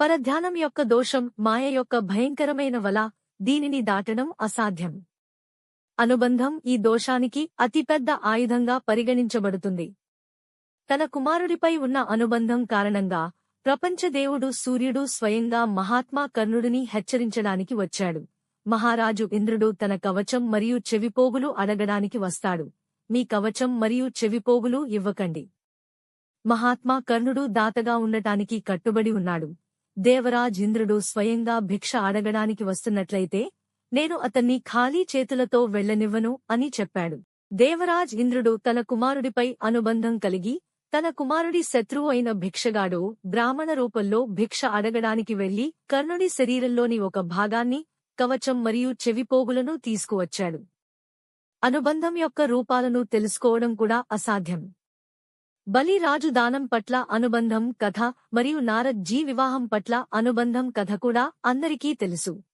పరధ్యానం యొక్క దోషం మాయ యొక్క భయంకరమైన వల దీనిని దాటడం అసాధ్యం. అనుబంధం ఈ దోషానికి అతిపెద్ద ఆయుధంగా పరిగణించబడుతుంది. తన కుమారుడిపై ఉన్న అనుబంధం కారణంగా ప్రపంచదేవుడు సూర్యుడు స్వయంగా మహాత్మా కర్ణుడిని హెచ్చరించడానికి వచ్చాడు. మహారాజు ఇంద్రుడు తన కవచం మరియు చెవిపోగులు అడగడానికి వస్తాడు. మీ కవచం మరియు చెవిపోగులు ఇవ్వకండి. మహాత్మా కర్ణుడు దాతగా ఉండటానికి కట్టుబడి ఉన్నాడు. దేవరాజ్ ఇంద్రుడు స్వయంగా భిక్ష అడగడానికి వస్తున్నట్లయితే నేను అతన్ని ఖాళీ చేతులతో వెళ్ళనివ్వను అని చెప్పాడు. దేవరాజ్ ఇంద్రుడు తన కుమారుడిపై అనుబంధం కలిగి తన కుమారుడి శత్రువు అయిన భిక్షగాడు బ్రాహ్మణ రూపంలో భిక్ష అడగడానికి వెళ్ళి కర్ణుడి శరీరంలోని ఒక భాగాన్ని కవచం మరియు చెవిపోగులను తీసుకువచ్చాడు. అనుబంధం యొక్క రూపాలను తెలుసుకోవడం కూడా అసాధ్యం. బలి రాజు దానం పట్ల అనుబంధం కథ మరియు నారద్ జీ వివాహం పట్ల అనుబంధం కథ కూడా అందరికీ తెలుసు.